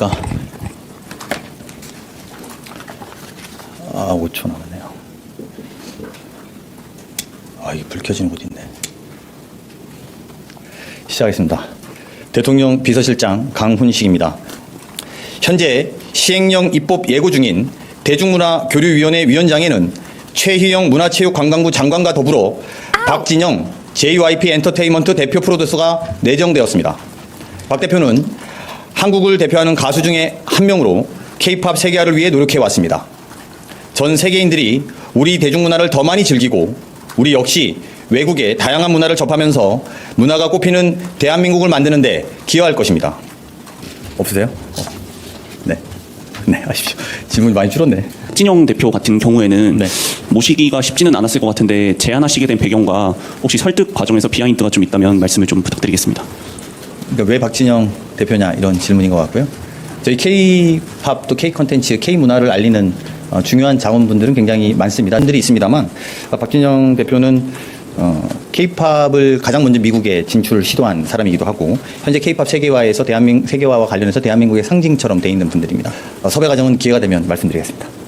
안녕하십니까. 아, 5초 남았네요. 아, 이게 불 켜지는 곳 있네. 시작하겠습니다. 대통령 비서실장 강훈식입니다. 현재 시행령 입법 예고 중인 대중문화교류위원회 위원장에는 최희영 문화체육관광부 장관과 더불어 박진영 JYP 엔터테인먼트 대표 프로듀서가 내정되었습니다. 박 대표는 한국을 대표하는 가수 중에 한 명으로 K-팝 세계화를 위해 노력해 왔습니다. 전 세계인들이 우리 대중문화를 더 많이 즐기고 우리 역시 외국의 다양한 문화를 접하면서 문화가 꼽히는 대한민국을 만드는데 기여할 것입니다. 없으세요? 어. 네. 네, 하십시오. 질문 많이 줄었네. 진영 대표 같은 경우에는 네. 모시기가 쉽지는 않았을 것 같은데 제안하시게 된 배경과 혹시 설득 과정에서 비하인드가 좀 있다면 말씀을 좀 부탁드리겠습니다. 그러니까 왜 박진영 대표냐 이런 질문인 것 같고요. 저희 K-팝 또 K 컨텐츠, K 문화를 알리는 어, 중요한 자원분들은 굉장히 많습니다. 분들이 있습니다만 어, 박진영 대표는 어, K-팝을 가장 먼저 미국에 진출을 시도한 사람이기도 하고 현재 K-팝 세계화에서 대한민국 세계화와 관련해서 대한민국의 상징처럼 돼 있는 분들입니다. 어, 섭외 과정은 기회가 되면 말씀드리겠습니다.